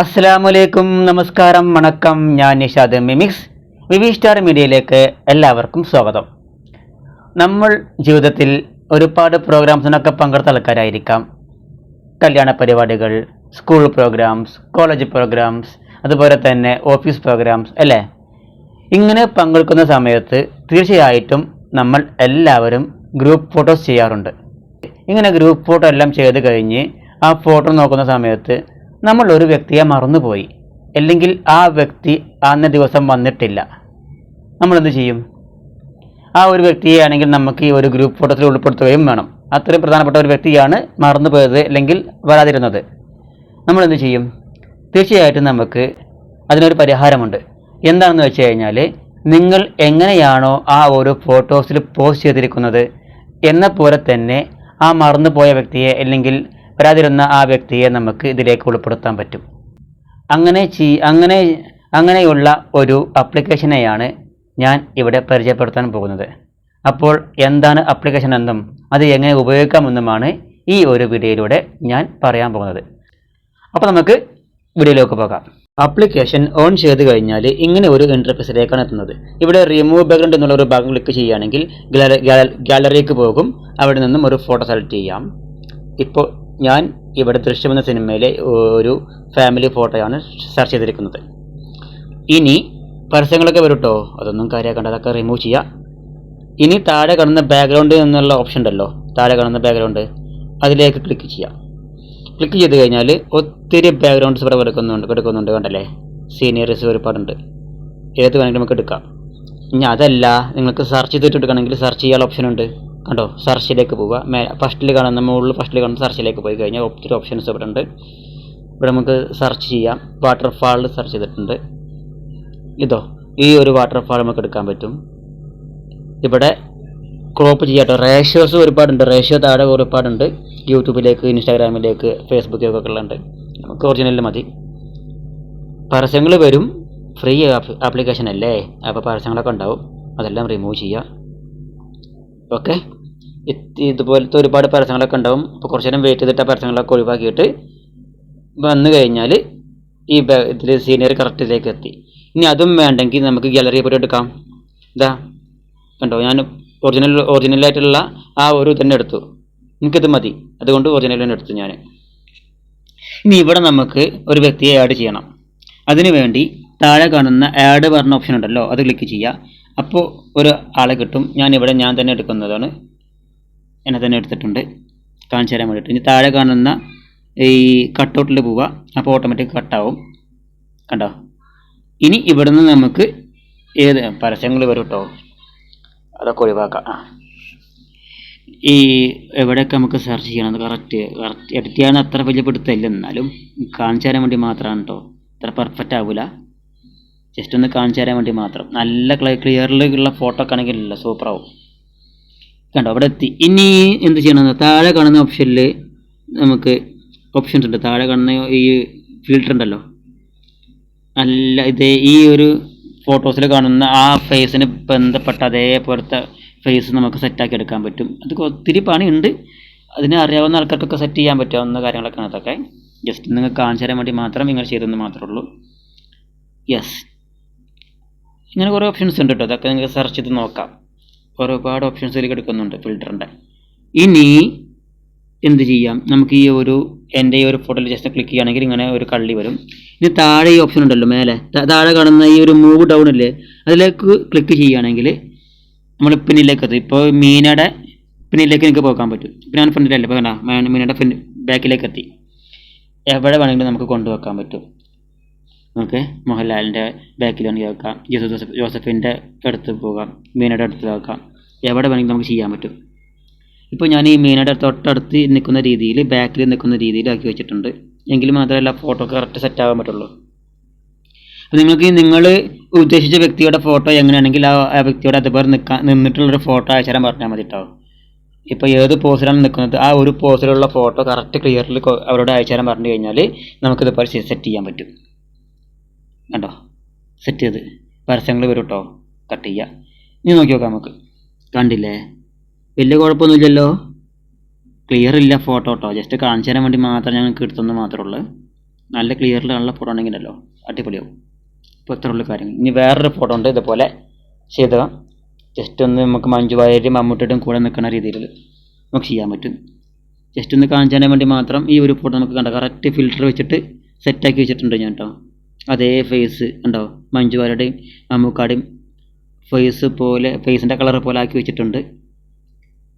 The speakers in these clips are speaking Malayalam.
അസ്സലാമലൈക്കും നമസ്കാരം വണക്കം. ഞാൻ നിഷാദ് മിമിക്സ്. വിവി സ്റ്റാർ മീഡിയയിലേക്ക് എല്ലാവർക്കും സ്വാഗതം. നമ്മൾ ജീവിതത്തിൽ ഒരുപാട് പ്രോഗ്രാംസിനൊക്കെ പങ്കെടുത്ത ആൾക്കാരായിരിക്കാം. കല്യാണ പരിപാടികൾ സ്കൂൾ പ്രോഗ്രാംസ് കോളേജ് പ്രോഗ്രാംസ് അതുപോലെ തന്നെ ഓഫീസ് പ്രോഗ്രാംസ് അല്ലേ? ഇങ്ങനെ പങ്കെടുക്കുന്ന സമയത്ത് തീർച്ചയായിട്ടും നമ്മൾ എല്ലാവരും ഗ്രൂപ്പ് ഫോട്ടോസ് ചെയ്യാറുണ്ട്. ഇങ്ങനെ ഗ്രൂപ്പ് ഫോട്ടോ എല്ലാം ചെയ്ത് കഴിഞ്ഞ് ആ ഫോട്ടോ നോക്കുന്ന സമയത്ത് നമ്മൾ ഒരു വ്യക്തിയെ മറന്നുപോയി. അല്ലെങ്കിൽ ആ വ്യക്തി അന്ന ദിവസം വന്നിട്ടില്ല. നമ്മൾ എന്ത് ചെയ്യും? ആ ഒരു വ്യക്തിയെ ആണെങ്കിൽ നമുക്ക് ഈ ഒരു ഗ്രൂപ്പ് ഫോട്ടോസിൽ ഉൾപ്പെടുത്തുകയും വേണം. അത്രയും പ്രധാനപ്പെട്ട ഒരു വ്യക്തിയാണ് മറന്നുപോയത് അല്ലെങ്കിൽ വരാതിരുന്നത്. നമ്മൾ എന്ത് ചെയ്യും? തീർച്ചയായിട്ടും നമുക്ക് അതിനൊരു പരിഹാരമുണ്ട്. എന്താണെന്ന് വെച്ച് കഴിഞ്ഞാൽ നിങ്ങൾ എങ്ങനെയാണോ ആ ഒരു ഫോട്ടോസിൽ പോസ്റ്റ് ചെയ്തിരിക്കുന്നത് എന്ന പോലെ തന്നെ ആ മറന്നുപോയ വ്യക്തിയെ അല്ലെങ്കിൽ വരാതിരുന്ന ആ വ്യക്തിയെ നമുക്ക് ഇതിലേക്ക് ഉൾപ്പെടുത്താൻ പറ്റും. അങ്ങനെ ചീ അങ്ങനെ അങ്ങനെയുള്ള ഒരു അപ്ലിക്കേഷനെയാണ് ഞാൻ ഇവിടെ പരിചയപ്പെടുത്താൻ പോകുന്നത്. അപ്പോൾ എന്താണ് അപ്ലിക്കേഷൻ എന്നും അത് എങ്ങനെ ഉപയോഗിക്കാമെന്നുമാണ് ഈ ഒരു വീഡിയോയിലൂടെ ഞാൻ പറയാൻ പോകുന്നത്. അപ്പോൾ നമുക്ക് വീഡിയോയിലേക്ക് പോകാം. ആപ്ലിക്കേഷൻ ഓൺ ചെയ്ത് കഴിഞ്ഞാൽ ഇങ്ങനെ ഒരു ഇന്റർഫേസിലേക്കാണ് എത്തുന്നത്. ഇവിടെ റിമൂവ് ബാക്ക്ഗ്രൗണ്ട് എന്നുള്ള ഒരു ഭാഗം ക്ലിക്ക് ചെയ്യുകയാണെങ്കിൽ ഗാലറിക്ക് പോകും. അവിടെ നിന്നും ഒരു ഫോട്ടോ സെലക്ട് ചെയ്യാം. ഇപ്പോൾ ഞാൻ ഇവിടെ ദൃശ്യം എന്ന സിനിമയിലെ ഒരു ഫാമിലി ഫോട്ടോയാണ് സെർച്ച് ചെയ്തിരിക്കുന്നത്. ഇനി പരസ്യങ്ങളൊക്കെ വരും കേട്ടോ അതൊന്നും കാര്യമാക്കണ്ട അതൊക്കെ റിമൂവ് ചെയ്യാം. ഇനി താഴെ കാണുന്ന ബാക്ക്ഗ്രൗണ്ട് എന്നുള്ള ഓപ്ഷൻ ഉണ്ടല്ലോ. താഴെ കാണുന്ന ബാക്ക്ഗ്രൗണ്ട് അതിലേക്ക് ക്ലിക്ക് ചെയ്യാം. ക്ലിക്ക് ചെയ്ത് കഴിഞ്ഞാൽ ഒത്തിരി ബാക്ക്ഗ്രൗണ്ട്സ് ഇവിടെ എടുക്കുന്നുണ്ട് എടുക്കുന്നുണ്ട് കണ്ടല്ലേ? സീനിയർസ് ഒരുപാടുണ്ട്. ഏത് വേണമെങ്കിലും നമുക്ക് എടുക്കാം. ഇനി അതല്ല നിങ്ങൾക്ക് സെർച്ച് ചെയ്തിട്ട് എടുക്കണമെങ്കിൽ സെർച്ച് ചെയ്യാനുള്ള ഓപ്ഷൻ ഉണ്ട്. കണ്ടോ? സെർച്ചിലേക്ക് പോവുക. മേ ഫസ്റ്റിൽ കാണുന്ന മുകളിൽ ഫസ്റ്റിൽ കാണുന്ന സെർച്ചിലേക്ക് പോയി കഴിഞ്ഞാൽ ഒത്തിരി ഓപ്ഷൻസ് ഇവിടെ ഉണ്ട്. ഇവിടെ നമുക്ക് സെർച്ച് ചെയ്യാം. വാട്ടർഫാളിൽ സെർച്ച് ചെയ്തിട്ടുണ്ട്. ഇതോ ഈ ഒരു വാട്ടർഫാൾ നമുക്ക് എടുക്കാൻ പറ്റും. ഇവിടെ ക്രോപ്പ് ചെയ്യാട്ടോ. റേഷ്യോസ് ഒരുപാടുണ്ട്. റേഷ്യോ താഴെ ഒരുപാടുണ്ട്. യൂട്യൂബിലേക്ക് ഇൻസ്റ്റാഗ്രാമിലേക്ക് ഫേസ്ബുക്കിലേക്കൊക്കെ ഉള്ളുണ്ട് നമുക്ക് ഒറിജിനൽ മതി. പരസ്യങ്ങൾ വരും. ഫ്രീ ആപ്ലിക്കേഷൻ അല്ലേ? അപ്പോൾ പരസ്യങ്ങളൊക്കെ ഉണ്ടാവും. അതെല്ലാം റിമൂവ് ചെയ്യുക ഓക്കെ. ഇതുപോലത്തെ ഒരുപാട് പരസ്യങ്ങളൊക്കെ ഉണ്ടാവും. അപ്പോൾ കുറച്ച് നേരം വെയിറ്റ് ചെയ്തിട്ട് ആ പരസ്യങ്ങളൊക്കെ ഒഴിവാക്കിയിട്ട് വന്നു കഴിഞ്ഞാൽ ഈ ഇതിൽ സീനിയർ കറക്റ്റിലേക്ക് എത്തി. ഇനി അതും വേണ്ടെങ്കിൽ നമുക്ക് ഗാലറി പോയിട്ട് എടുക്കാം. ഇതാ. കണ്ടോ? ഞാൻ ഒറിജിനൽ ഒറിജിനലായിട്ടുള്ള ആ ഒരു തന്നെ എടുത്തു. എനിക്കിത് മതി. അതുകൊണ്ട് ഒറിജിനൽ തന്നെ എടുത്തു ഞാൻ ഇനി ഇവിടെ നമുക്ക് ഒരു വ്യക്തിയെ ആഡ് ചെയ്യണം. അതിനുവേണ്ടി താഴെ കാണുന്ന ആഡ് പറഞ്ഞ ഓപ്ഷൻ ഉണ്ടല്ലോ. അത് ക്ലിക്ക് ചെയ്യുക. അപ്പോൾ ഒരു ആളെ കിട്ടും. ഞാൻ ഇവിടെ ഞാൻ തന്നെ എടുക്കുന്നതാണ്. എന്നെ തന്നെ എടുത്തിട്ടുണ്ട്. കാണിച്ചു തരാൻ വേണ്ടിയിട്ട്. ഇനി താഴെ കാണുന്ന ഈ കട്ടൗട്ടിൽ പോവുക. അപ്പോൾ ഓട്ടോമാറ്റിക് കട്ടാവും. കണ്ടോ? ഇനി ഇവിടെ നിന്ന് നമുക്ക് ഏത് പരസ്യങ്ങൾ വരും കേട്ടോ അതൊക്കെ ഒഴിവാക്കാം. ആ. ഈ എവിടെയൊക്കെ നമുക്ക് സെർച്ച് ചെയ്യണം? കറക്റ്റ് കറക്റ്റ് എഡിറ്റ് ചെയ്യാൻ അത്ര വലിയ പിടുത്തമില്ല. എന്നാലും കാണിച്ചു തരാൻ വേണ്ടി മാത്രമാണ് കേട്ടോ അത്ര പെർഫെക്റ്റ് ആവില്ല ജസ്റ്റ് ഒന്ന് കാണിച്ചു തരാൻ വേണ്ടി മാത്രം. നല്ല ക്ലിയർ ക്ലിയറിലുള്ള ഫോട്ടോ ഇല്ല സൂപ്പറാവും കണ്ടോ അവിടെ എത്തി. ഇനി എന്ത് ചെയ്യണമെന്ന് താഴെ കാണുന്ന ഓപ്ഷനിൽ നമുക്ക് ഓപ്ഷൻസ് ഉണ്ട്. താഴെ കാണുന്ന ഈ ഫിൽറ്റർ ഉണ്ടല്ലോ. നല്ല ഇത് ഈ ഒരു ഫോട്ടോസിൽ കാണുന്ന ആ ഫേസിന് ബന്ധപ്പെട്ട അതേപോലത്തെ ഫേസ് നമുക്ക് സെറ്റാക്കി എടുക്കാൻ പറ്റും. അത് ഒത്തിരി പണിയുണ്ട്. അതിനെ അറിയാവുന്ന ആൾക്കാർക്കൊക്കെ സെറ്റ് ചെയ്യാൻ പറ്റാവുന്ന കാര്യങ്ങളൊക്കെ അതൊക്കെ. ജസ്റ്റ് നിങ്ങൾ കാണിച്ചു തരാൻ വേണ്ടി മാത്രം നിങ്ങൾ ചെയ്തെന്ന് മാത്രമേ ഉള്ളൂ. യെസ് ഇങ്ങനെ കുറേ ഓപ്ഷൻസ് ഉണ്ട് കേട്ടോ. അതൊക്കെ നിങ്ങൾക്ക് സെർച്ച് ചെയ്ത് നോക്കാം. ഒരുപാട് ഓപ്ഷൻസ് ഇതിലേക്ക് എടുക്കുന്നുണ്ട് ഫിൽറ്ററിന്റെ ഇനി എന്ത് ചെയ്യാം? നമുക്ക് ഈ ഒരു എന്റെ ഈ ഒരു ഫോട്ടോയിൽ ജസ്റ്റ് ക്ലിക്ക് ചെയ്യുകയാണെങ്കിൽ ഇങ്ങനെ ഒരു കള്ളി വരും. ഇനി താഴെ ഈ ഓപ്ഷൻ ഉണ്ടല്ലോ മേലെ. താഴെ കാണുന്ന ഈ ഒരു മൂവ് ഡൗൺ ഇല്ലേ? അതിലേക്ക് ക്ലിക്ക് ചെയ്യുകയാണെങ്കിൽ നമ്മൾ പിന്നിലേക്ക് എത്തും. ഇപ്പോൾ മീനയുടെ പിന്നിലേക്ക് എനിക്ക് പോകാൻ പറ്റും. ഇപ്പം ഞാൻ ഫ്രണ്ടിലല്ലേ ഇപ്പോൾ കണ്ടാ മീനയുടെ ഫ്രണ്ട് ബാക്കിലേക്ക് എത്തി. എവിടെ വേണമെങ്കിലും നമുക്ക് കൊണ്ടുവെക്കാൻ പറ്റും. ഓക്കെ മോഹൻലാലിന്റെ ബാക്കിൽ വേണമെങ്കിൽ വെക്കാം ജോസഫ് ജോസഫ് ജോസഫിന്റെ അടുത്ത് പോകാം. മീനയുടെ അടുത്ത് വെക്കാം എവിടെ വേണമെങ്കിലും നമുക്ക് ചെയ്യാൻ പറ്റും. ഇപ്പോൾ ഞാൻ ഈ മീനയുടെ തൊട്ടടുത്ത് നിൽക്കുന്ന രീതിയിൽ ബാക്കിൽ നിൽക്കുന്ന രീതിയിൽ ആക്കി വെച്ചിട്ടുണ്ട്. എങ്കിൽ മാത്രമല്ല ഫോട്ടോ കറക്റ്റ് സെറ്റ് ആവാൻ പറ്റുള്ളൂ. അപ്പോൾ നിങ്ങൾക്ക് നിങ്ങൾ ഉദ്ദേശിച്ച വ്യക്തിയുടെ ഫോട്ടോ എങ്ങനെയാണെങ്കിൽ ആ ആ വ്യക്തിയോട് അതുപോലെ നിൽക്കാൻ നിന്നിട്ടുള്ളൊരു ഫോട്ടോ അയച്ചു തരാൻ പറഞ്ഞാൽ മതി കേട്ടോ ഇപ്പോൾ ഏത് പോസിലാണ് നിൽക്കുന്നത്? ആ ഒരു പോസിലുള്ള ഫോട്ടോ കറക്റ്റ് ക്ലിയറിൽ അവരോട് അയച്ചു പറഞ്ഞു കഴിഞ്ഞാൽ നമുക്കിതുപോലെ സെറ്റ് ചെയ്യാൻ പറ്റും. കണ്ടോ? സെറ്റ് ചെയ്ത്. പരസ്യങ്ങൾ വരും കേട്ടോ കട്ട് ചെയ്യുക ഇനി നോക്കി നോക്കാം നമുക്ക്. കണ്ടില്ലേ? വലിയ കുഴപ്പമൊന്നുമില്ലല്ലോ? ക്ലിയർ ഇല്ല ഫോട്ടോ കേട്ടോ ജസ്റ്റ് കാണിച്ചു തരാൻ വേണ്ടി മാത്രം ഞങ്ങൾക്ക് എടുത്തെന്ന് മാത്രമേ ഉള്ളൂ. നല്ല ക്ലിയറിലുള്ള ഫോട്ടോ ആണെങ്കിൽ ഉണ്ടല്ലോ അടിപൊളിയാവും. ഇപ്പോൾ ഇത്ര ഉള്ള കാര്യങ്ങൾ. ഇനി വേറൊരു ഫോട്ടോ ഉണ്ട്. ഇതുപോലെ ചെയ്ത ജസ്റ്റ് ഒന്ന് നമുക്ക് മഞ്ജു വാര്യരും കൂടെ നിൽക്കുന്ന രീതിയിൽ നമുക്ക് ചെയ്യാൻ പറ്റും. ജസ്റ്റ് ഒന്ന് കാണിച്ചു തരാൻ വേണ്ടി മാത്രം ഈ ഒരു ഫോട്ടോ നമുക്ക് കണ്ട? കറക്റ്റ് ഫിൽറ്റർ വെച്ചിട്ട് സെറ്റാക്കി വെച്ചിട്ടുണ്ട് ഞാൻ കേട്ടോ അതേ ഫേസ് ഉണ്ടോ മഞ്ജു വാര്യരുടെയും ഫേസ് പോലെ ഫേസിന്റെ കളർ പോലെ ആക്കി വെച്ചിട്ടുണ്ട്.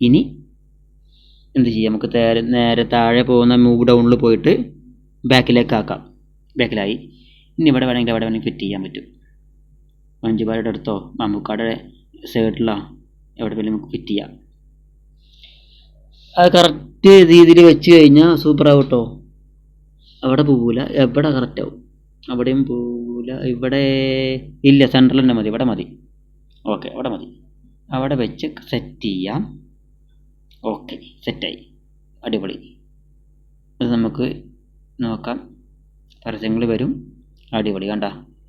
ഇനി എന്ത് ചെയ്യാം? നമുക്ക് നേരെ നേരെ താഴെ പോകുന്ന മൂവ് ഡൗണിൽ പോയിട്ട് ബാക്കിലേക്ക് ആക്കാം. ബാക്കിലായി ഇനി ഇവിടെ വേണമെങ്കിൽ അവിടെ വേണമെങ്കിൽ ഫിറ്റ് ചെയ്യാൻ പറ്റും. മഞ്ജുവാരുടെ അടുത്തോ മമ്മൂക്കാടെ സൈഡിലോ എവിടെ വേണമെങ്കിലും നമുക്ക് ഫിറ്റ് ചെയ്യാം. അത് കറക്റ്റ് രീതിയിൽ വെച്ച് കഴിഞ്ഞാൽ സൂപ്പറാവും കേട്ടോ അവിടെ പോവില്ല എവിടെ കറക്റ്റ് ആവും? അവിടെയും പോവില്ല ഇവിടെ ഇല്ല സെൻട്രൽ തന്നെ മതി. ഇവിടെ മതി. ഓക്കെ അവിടെ മതി. അവിടെ വെച്ച് സെറ്റ് ചെയ്യാം. ഓക്കെ സെറ്റായി അടിപൊളി. അത് നമുക്ക് നോക്കാം. പരസ്യങ്ങൾ വരും. അടിപൊളി കണ്ട?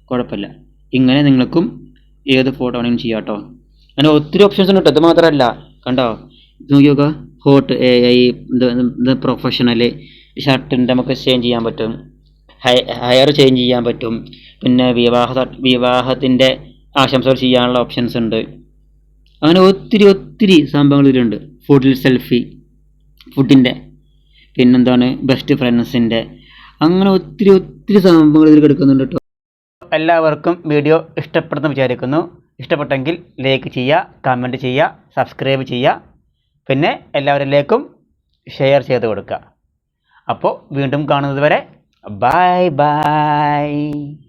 കുഴപ്പമില്ല. ഇങ്ങനെ നിങ്ങൾക്കും ഏത് ഫോട്ടോ വേണമെങ്കിലും ചെയ്യാം കേട്ടോ അങ്ങനെ ഒത്തിരി ഓപ്ഷൻസ് ഉണ്ട് കേട്ടോ ഇത് മാത്രമല്ല കണ്ടോ? ഇത് നോക്കി നോക്കുക ഹോട്ട് ഇത് പ്രൊഫഷണൽ ഷർട്ടിന്റെ നമുക്ക് ചേഞ്ച് ചെയ്യാൻ പറ്റും. ഹയർ ചേഞ്ച് ചെയ്യാൻ പറ്റും. പിന്നെ വിവാഹ വിവാഹത്തിന്റെ ആശംസകൾ ചെയ്യാനുള്ള ഓപ്ഷൻസ് ഉണ്ട്. അങ്ങനെ ഒത്തിരി ഒത്തിരി സംഭവങ്ങൾ ഇതിലുണ്ട്. ഫുഡിൽ സെൽഫി ഫുഡിന്റെ പിന്നെന്താണ് ബെസ്റ്റ് ഫ്രണ്ട്സിന്റെ അങ്ങനെ ഒത്തിരി ഒത്തിരി സംഭവങ്ങൾ ഇതിൽ കിടക്കുന്നുണ്ട് കേട്ടോ. എല്ലാവർക്കും വീഡിയോ ഇഷ്ടപ്പെടുന്നു വിചാരിക്കുന്നു. ഇഷ്ടപ്പെട്ടെങ്കിൽ ലൈക്ക് ചെയ്യുക കമന്റ് ചെയ്യുക സബ്സ്ക്രൈബ് ചെയ്യുക. പിന്നെ എല്ലാവരിലേക്കും ഷെയർ ചെയ്ത് കൊടുക്കുക. അപ്പോൾ വീണ്ടും കാണുന്നത് വരെ Bye bye.